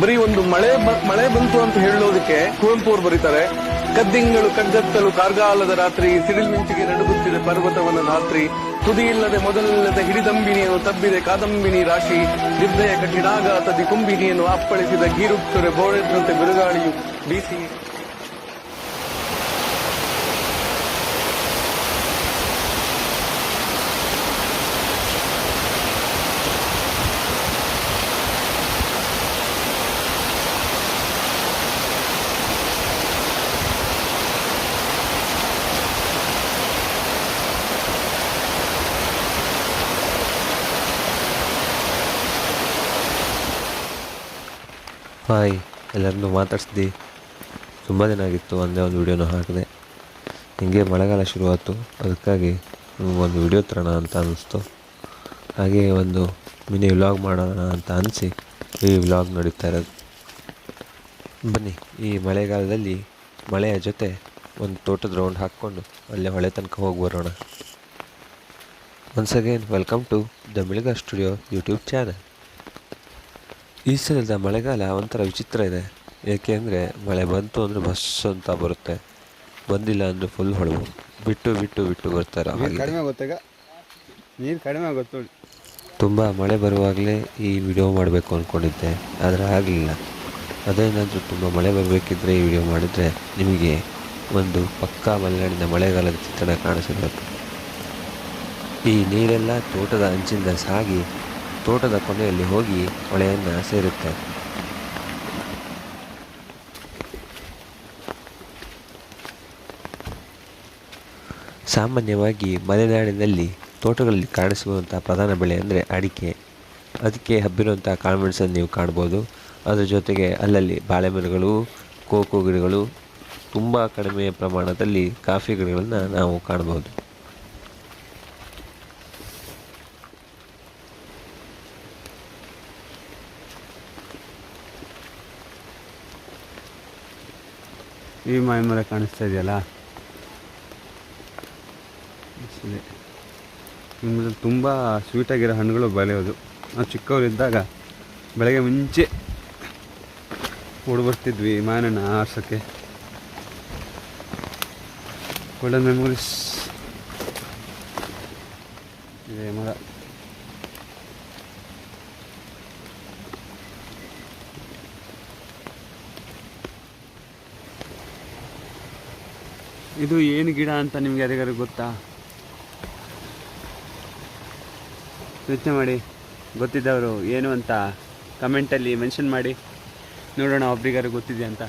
ಬರೀ ಒಂದು ಮಳೆ ಮಳೆ ಬಂತು ಅಂತ ಹೇಳೋದಕ್ಕೆ ಕುವೆಂಪು ಅವರು ಬರೀತಾರೆ, ಕದ್ದಿಂಗಳು, ಕಗ್ಗತ್ತಲು, ಕಾರ್ಗಾಲದ ರಾತ್ರಿ, ಸಿಡಿಲ್ ಮಿಂಚಿಗೆ ನಡುಗುತ್ತಿದೆ ಪರ್ವತವನ ರಾತ್ರಿ ತುದಿಯಿಲ್ಲದೆ ಮೊದಲಿಲ್ಲದೆ ಹಿಡಿದಂಬಿನಿಯನ್ನು ತಬ್ಬಿದೆ ಕಾದಂಬಿನಿ ರಾಶಿ ನಿರ್ದಯ ಕಠಿಣಾಘಾತದಿ ಕುಂಬಿನಿಯನ್ನು ಅಪ್ಪಳಿಸಿದ ಗೀರುತ್ತರೆ ಬೋಳೆದಂತೆ ಬಿರುಗಾಳಿಯು ಬೀಸಿ ಹಾಯ್ ಎಲ್ಲರನ್ನೂ ಮಾತಾಡ್ಸಿದ್ದು. ತುಂಬ ದಿನ ಆಗಿತ್ತು, ಒಂದೇ ಒಂದು ವೀಡಿಯೋನ ಹಾಕಿದೆ. ಹಿಂಗೆ ಮಳೆಗಾಲ ಶುರುವಾಯಿತು, ಅದಕ್ಕಾಗಿ ಒಂದು ವಿಡಿಯೋ ತರೋಣ ಅಂತ ಅನ್ನಿಸ್ತು. ಹಾಗೆ ಒಂದು ಮಿನಿ ವ್ಲಾಗ್ ಮಾಡೋಣ ಅಂತ ಅನಿಸಿ ಈ ವ್ಲಾಗ್ ನಡೀತಾ ಇರೋದು. ಬನ್ನಿ, ಈ ಮಳೆಗಾಲದಲ್ಲಿ ಮಳೆಯ ಜೊತೆ ಒಂದು ತೋಟದ ರೌಂಡ್ ಹಾಕ್ಕೊಂಡು ಅಲ್ಲೇ ಹೊಳೆ ತನಕ ಹೋಗಿ ಬರೋಣ. Once again welcome to the ಮಿಳಿಗಾ studio YouTube channel ಈ ಸಲದ ಮಳೆಗಾಲ ಒಂಥರ ವಿಚಿತ್ರ ಇದೆ. ಏಕೆಂದರೆ ಮಳೆ ಬಂತು ಅಂದರೆ ಬಸ್ ಅಂತ ಬರುತ್ತೆ. ಬಂದಿಲ್ಲ ಅಂದರೆ ಫುಲ್ ಹೊಳವು. ಬಿಟ್ಟು ಬಿಟ್ಟು ಬಿಟ್ಟು ಬರ್ತಾರೆ ಕಡಿಮೆ ಆಗುತ್ತಾಗ ನೀರು ಕಡಿಮೆ ಆಗುತ್ತೆ ನೋಡಿ. ತುಂಬ ಮಳೆ ಬರುವಾಗಲೇ ಈ ವಿಡಿಯೋ ಮಾಡಬೇಕು ಅಂದ್ಕೊಂಡಿದ್ದೆ ಆದರೆ ಆಗಲಿಲ್ಲ. ಅದೇನಾದರೂ ತುಂಬ ಮಳೆ ಬರಬೇಕಿದ್ರೆ ಈ ವಿಡಿಯೋ ಮಾಡಿದರೆ ನಿಮಗೆ ಒಂದು ಪಕ್ಕಾ ಮಲೆನಾಡಿನ ಮಳೆಗಾಲದ ಚಿತ್ರಣ ಕಾಣಿಸಬೇಕು ಈ ನೀರೆಲ್ಲ ತೋಟದ ಅಂಚಿಂದ ಸಾಗಿ ತೋಟದ ಕೊನೆಯಲ್ಲಿ ಹೋಗಿ ಹೊಳೆಯನ್ನು ಸೇರುತ್ತೆ. ಸಾಮಾನ್ಯವಾಗಿ ಮಲೆನಾಡಿನಲ್ಲಿ ತೋಟಗಳಲ್ಲಿ ಕಾಣಿಸುವಂಥ ಪ್ರಧಾನ ಬೆಳೆ ಅಂದರೆ ಅಡಿಕೆ. ಅದಕ್ಕೆ ಹಬ್ಬಿರುವಂಥ ಕಾಳುಮೆಣಸನ್ನು ನೀವು ಕಾಣ್ಬೋದು. ಅದರ ಜೊತೆಗೆ ಅಲ್ಲಲ್ಲಿ ಬಾಳೆ ಮರಗಳು, ಕೋಕೋ ಗಿಡಗಳು, ತುಂಬ ಕಡಿಮೆ ಪ್ರಮಾಣದಲ್ಲಿ ಕಾಫಿ ಗಿಡಗಳನ್ನು ನಾವು ಕಾಣ್ಬೋದು. ಈ ಮಾವಿನ ಮರ ಕಾಣಿಸ್ತಾ ಇದೆಯಲ್ಲ? ತುಂಬ ಸ್ವೀಟಾಗಿರೋ ಹಣ್ಣುಗಳು ಬೆಳೆಯೋದು. ನಾವು ಚಿಕ್ಕವರಿದ್ದಾಗ ಬೆಳಗ್ಗೆ ಮುಂಚೆ ಬರ್ತಿದ್ವಿ ಮಾವಿನ ಆರ್ಸೋಕ್ಕೆ. ಒಳ್ಳೆ ಮೆಮೊರೀಸ್ ಇದೆ ಮರ ಇದು ಏನು ಗಿಡ ಅಂತ ನಿಮ್ಗೆ ಯಾರಿಗಾರು ಗೊತ್ತಾ? ಯೋಚನೆ ಮಾಡಿ. ಗೊತ್ತಿದ್ದವರು ಏನು ಅಂತ ಕಮೆಂಟಲ್ಲಿ ಮೆನ್ಷನ್ ಮಾಡಿ. ನೋಡೋಣ ಒಬ್ರಿಗಾರು ಗೊತ್ತಿದೆ ಅಂತ.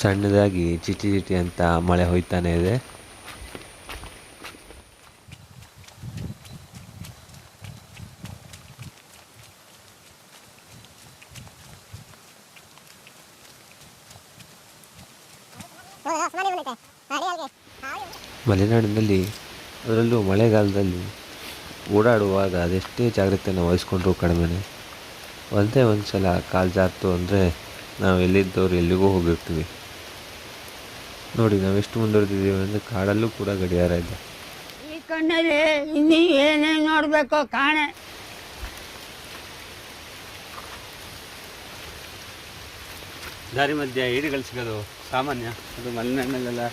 ಸಣ್ಣದಾಗಿ ಚಿಟಿ ಚಿಟಿ ಅಂತ ಮಳೆ ಹೋಯ್ತಾನೆ ಇದೆ. ಮಲೆನಾಡಿನಲ್ಲಿ ಅದರಲ್ಲೂ ಮಳೆಗಾಲದಲ್ಲಿ ಓಡಾಡುವಾಗ ಅದೆಷ್ಟೇ ಜಾಗ್ರತೆಯನ್ನು ವಹಿಸ್ಕೊಂಡ್ರು ಕಡಿಮೆನೆ ಒಂದೇ ಒಂದು ಸಲ ಕಾಲು ಜಾರ್ತು ಅಂದರೆ ನಾವು ಎಲ್ಲಿದ್ದವ್ರು ಎಲ್ಲಿಗೂ ಹೋಗಿರ್ತೀವಿ. ನೋಡಿ ನಾವೆಷ್ಟು ಮುಂದುವರೆದಿದ್ದೀವಿ ಅಂದರೆ ಕಾಡಲ್ಲೂ ಕೂಡ ಗಡಿಯಾರ ಇದೆ. ಈ ಕಣ್ಣಲ್ಲಿ ಇನ್ನೂ ಏನೇನು ನೋಡಬೇಕು ಕಾಣೆ. ದಾರಿ ಮಧ್ಯೆ ಏಡಿಗಳು ಸಿಗೋದು ಸಾಮಾನ್ಯ. ಅದು ಮಲೆನಾಡಿನಲ್ಲೆಲ್ಲ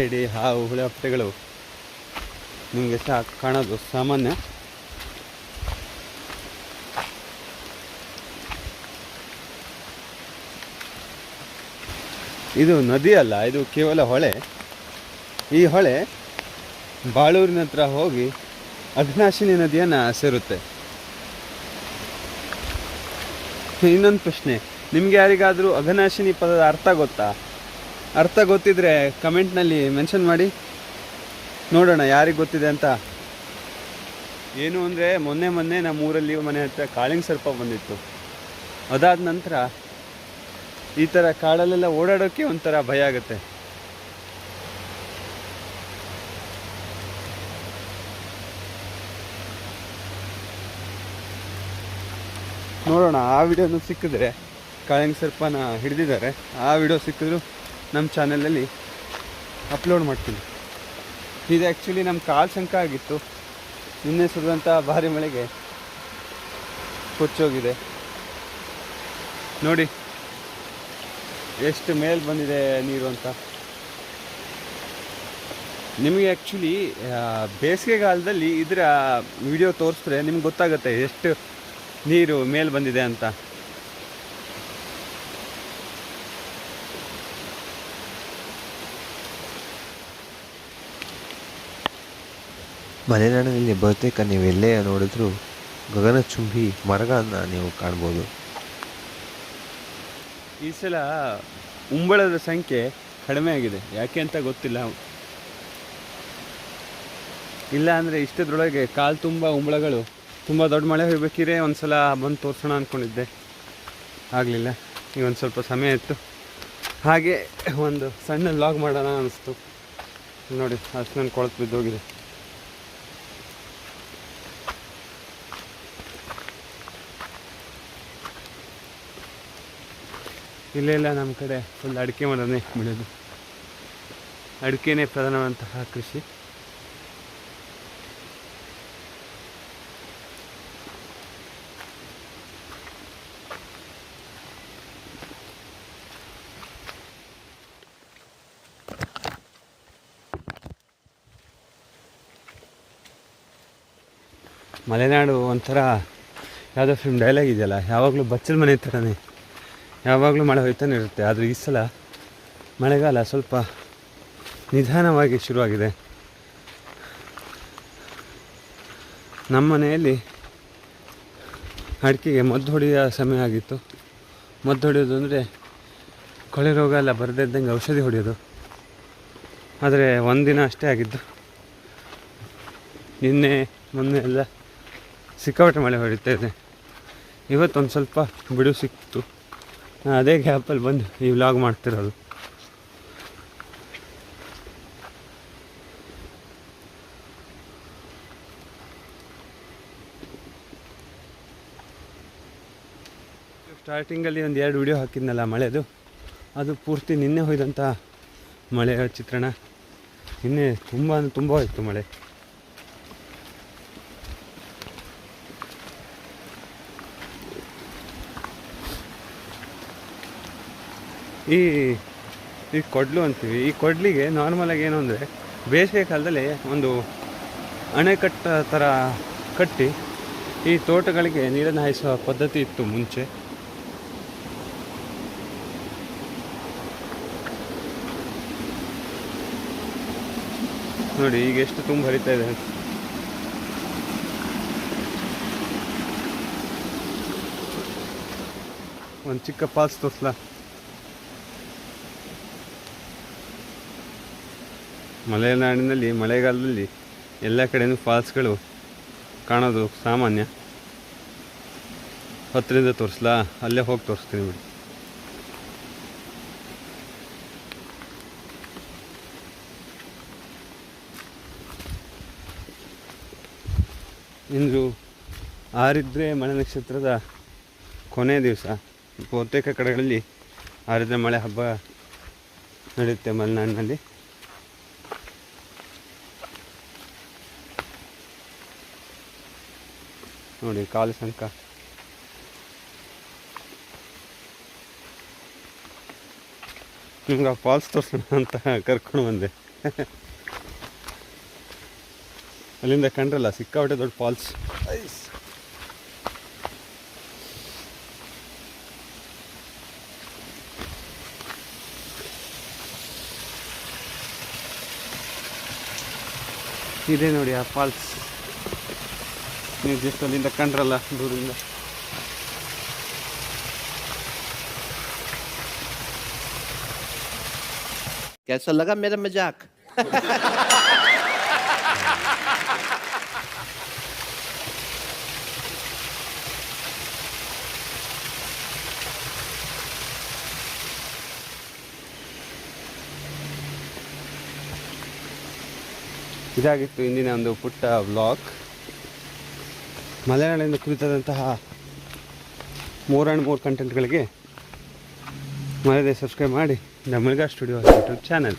ಏಡಿ ಹಾವು ಹುಳಿ ಹಪ್ಪೆಗಳು ನಿಮಗೆ ಸಹ ಕಾಣೋದು ಸಾಮಾನ್ಯ. ಇದು ನದಿ ಅಲ್ಲ, ಇದು ಕೇವಲ ಹೊಳೆ. ಈ ಹೊಳೆ ಬಾಳೂರಿನ ಹತ್ರ ಹೋಗಿ ಅಘ್ನಾಶಿನಿ ನದಿಯನ್ನು ಸೇರುತ್ತೆ. ಇನ್ನೊಂದು ಪ್ರಶ್ನೆ, ನಿಮ್ಗೆ ಯಾರಿಗಾದರೂ ಅಘನಾಶಿನಿ ಪದದ ಅರ್ಥ ಗೊತ್ತಾ? ಅರ್ಥ ಗೊತ್ತಿದ್ರೆ ಕಮೆಂಟ್ನಲ್ಲಿ ಮೆನ್ಷನ್ ಮಾಡಿ. ನೋಡೋಣ, ಯಾರಿಗೆ ಗೊತ್ತಿದೆ ಅಂತ. ಏನು ಅಂದರೆ ಮೊನ್ನೆ ಮೊನ್ನೆ ನಮ್ಮ ಊರಲ್ಲಿ ಮನೆ ಹತ್ರ ಕಾಳಿಂಗ್ ಸರ್ಪ ಬಂದಿತ್ತು. ಅದಾದ ನಂತರ ಈ ಥರ ಕಾಡಲ್ಲೆಲ್ಲ ಓಡಾಡೋಕ್ಕೆ ಒಂಥರ ಭಯ ಆಗುತ್ತೆ. ನೋಡೋಣ, ಆ ವಿಡಿಯೋನು ಸಿಕ್ಕಿದ್ರೆ ಕಾಳಿಂಗ್ ಸರ್ಪನ ಹಿಡಿದಿದ್ದಾರೆ. ಆ ವಿಡಿಯೋ ಸಿಕ್ಕಿದ್ರು ನಮ್ಮ ಚಾನಲಲ್ಲಿ ಅಪ್ಲೋಡ್ ಮಾಡ್ತೀನಿ. ಇದು ಆ್ಯಕ್ಚುಲಿ ನಮ್ಮ ಕಾಲು ಶಂಕ ಆಗಿತ್ತು. ನಿನ್ನೆ ಸುರಿದಂಥ ಭಾರಿ ಮಳೆಗೆ ಕೊಚ್ಚೋಗಿದೆ. ನೋಡಿ ಎಷ್ಟು ಮೇಲೆ ಬಂದಿದೆ ನೀರು ಅಂತ? ನಿಮಗೆ ಆ್ಯಕ್ಚುಲಿ ಬೇಸಿಗೆಗಾಲದಲ್ಲಿ ಇದರ ವಿಡಿಯೋ ತೋರಿಸಿದ್ರೆ ನಿಮ್ಗೆ ಗೊತ್ತಾಗುತ್ತೆ ಎಷ್ಟು ನೀರು ಮೇಲೆ ಬಂದಿದೆ ಅಂತ. ಮಲೆನಾಡಿನಲ್ಲಿ ಬಹುತೇಕ ನೀವು ಎಲ್ಲೇ ನೋಡಿದ್ರೂ ಗಗನಚುಂಬಿ ಮರಗಳನ್ನು ನೀವು ಕಾಣ್ಬೋದು. ಈ ಸಲ ಉಂಬಳದ ಸಂಖ್ಯೆ ಕಡಿಮೆ ಆಗಿದೆ. ಯಾಕೆ ಅಂತ ಗೊತ್ತಿಲ್ಲ. ಇಲ್ಲ ಅಂದರೆ ಇಷ್ಟದ್ರೊಳಗೆ ಕಾಲು ತುಂಬ ಉಂಬಳಗಳು, ತುಂಬ ದೊಡ್ಡ ಮಳೆ ಹೋಗ್ಬೇಕಿದ್ರೆ ಒಂದು ಸಲ ಬಂದು ತೋರಿಸೋಣ ಅಂದ್ಕೊಂಡಿದ್ದೆ ಆಗಲಿಲ್ಲ. ಈಗ ಒಂದು ಸ್ವಲ್ಪ ಸಮಯ ಇತ್ತು. ಹಾಗೆ ಒಂದು ಸಣ್ಣ ಲಾಗ್ ಮಾಡೋಣ ಅನಿಸ್ತು. ನೋಡಿ, ಅಷ್ಟು ನನ್ನ ಕೊಳತು ಬಿದ್ದೋಗಿದೆ. ಇಲ್ಲೆಲ್ಲ ನಮ್ಮ ಕಡೆ ಫುಲ್ ಅಡಿಕೆ ಮರನೇ ಬೆಳೆಯೋದು ಅಡಿಕೆನೇ ಪ್ರಧಾನವಂತಹ ಕೃಷಿ. ಮಲೆನಾಡು ಒಂಥರ ಯಾವುದೋ ಫಿಲ್ಮ್ ಡೈಲಾಗ್ ಇದೆಯಲ್ಲ, ಯಾವಾಗಲೂ ಬಚ್ಚಲ ಮನೆ ಥರನೇ. ಯಾವಾಗಲೂ ಮಳೆ ಹೋಯ್ತಾನೆ ಇರುತ್ತೆ. ಆದರೆ ಈ ಸಲ ಮಳೆಗಾಲ ಸ್ವಲ್ಪ ನಿಧಾನವಾಗಿ ಶುರುವಾಗಿದೆ. ನಮ್ಮ ಮನೆಯಲ್ಲಿ ಅಡಿಕೆಗೆ ಮದ್ದು ಹೊಡೆಯುವ ಸಮಯ ಆಗಿತ್ತು. ಮದ್ದು ಹೊಡೆಯೋದು ಅಂದರೆ ಕೊಳೆ ರೋಗ ಎಲ್ಲ ಬರದೇ ಇದ್ದಂಗೆ ಔಷಧಿ ಹೊಡೆಯೋದು. ಆದರೆ ಒಂದಿನ ಅಷ್ಟೇ ಆಗಿದ್ದು. ನಿನ್ನೆ, ಮೊನ್ನೆ ಎಲ್ಲ ಸಿಕ್ಕಾಪಟ್ಟೆ ಮಳೆ ಹೊಡಿತಾ ಇದೆ. ಇವತ್ತೊಂದು ಸ್ವಲ್ಪ ಬಿಡು ಸಿಕ್ತು ಅದೇ ಗ್ಯಾಪಲ್ಲಿ ಬಂದು ಈ ವ್ಲಾಗ್ ಮಾಡ್ತಿರೋದು. ಸ್ಟಾರ್ಟಿಂಗಲ್ಲಿ ಒಂದು ಎರಡು ವಿಡಿಯೋ ಹಾಕಿದ್ನಲ್ಲ ಮಳೆದು, ಅದು ಪೂರ್ತಿ ನಿನ್ನೆ ಹೋಯ್ದಂಥ ಮಳೆಯ ಚಿತ್ರಣ. ನಿನ್ನೆ ತುಂಬ ತುಂಬ ಹೋಯಿತು ಮಳೆ. ಈ ಈ ಕೊಡ್ಲು ಅಂತೀವಿ, ಈ ಕೊಡ್ಲಿಗೆ ನಾರ್ಮಲಾಗಿ ಏನು ಅಂದರೆ ಬೇಸಿಗೆ ಕಾಲದಲ್ಲಿ ಒಂದು ಅಣೆಕಟ್ಟ ಥರ ಕಟ್ಟಿ ಈ ತೋಟಗಳಿಗೆ ನೀರನ್ನು ಹಾಯಿಸುವ ಪದ್ಧತಿ ಇತ್ತು ಮುಂಚೆ. ನೋಡಿ, ಈಗ ಎಷ್ಟು ತುಂಬ ಹರಿತಾ ಇದೆ. ಒಂದು ಚಿಕ್ಕ ಪಾಲ್ಸ್ ತೋರಿಸ್ಲಾ? ಮಲೆನಾಡಿನಲ್ಲಿ, ಮಳೆಗಾಲದಲ್ಲಿ ಎಲ್ಲ ಕಡೆನೂ ಫಾಲ್ಸ್ಗಳು ಕಾಣೋದು ಸಾಮಾನ್ಯ. ಹತ್ತರಿಂದ ತೋರಿಸ್ಲಾ? ಅಲ್ಲೇ ಹೋಗಿ ತೋರಿಸ್ತೀನಿ ಬಿಡಿ. ಇಂದು ಆರಿದ್ರೆ ಮಳೆ ನಕ್ಷತ್ರದ ಕೊನೆಯ ದಿವಸ. ಬಹುತೇಕ ಕಡೆಗಳಲ್ಲಿ ಆರಿದ್ರೆ ಮಳೆ ಹಬ್ಬ ನಡೆಯುತ್ತೆ ಮಲೆನಾಡಿನಲ್ಲಿ. ನೋಡಿ ಕಾಲು ಸಂಕ. ನಿಮ್ಗೆ ಆ ಫಾಲ್ಸ್ ತೋರಿಸೋಣ ಅಂತ ಕರ್ಕೊಂಡು ಬಂದೆ. ಅಲ್ಲಿಂದ ಕಂಡ್ರಲ್ಲ ಸಿಕ್ಕಾಪಟ್ಟೆ ದೊಡ್ಡ ಫಾಲ್ಸ್ ಇದೆ ನೋಡಿ ಆ ಫಾಲ್ಸ್ ನೀವು ಜಸ್ಟ್ ಅಲ್ಲಿಂದ ಕಂಡ್ರಲ್ಲ ದೂರದಿಂದ कैसा लगा मेरा मजाक ಇದಾಗಿತ್ತು ಇಂದಿನ ಒಂದು ಪುಟ್ಟ ವ್ಲಾಗ್ ಮಲೆನಾಡಿನಿಂದ ಕುರಿತಾದಂತಹ ಮೂರು ಆ್ಯಂಡ್ ಮೂರು ಕಂಟೆಂಟ್ಗಳಿಗೆ ಮರದೇ ಸಬ್ಸ್ಕ್ರೈಬ್ ಮಾಡಿ ನಮ್ಮ ಮುಲ್ಗಾ ಸ್ಟುಡಿಯೋ ಯೂಟ್ಯೂಬ್ ಚಾನಲ್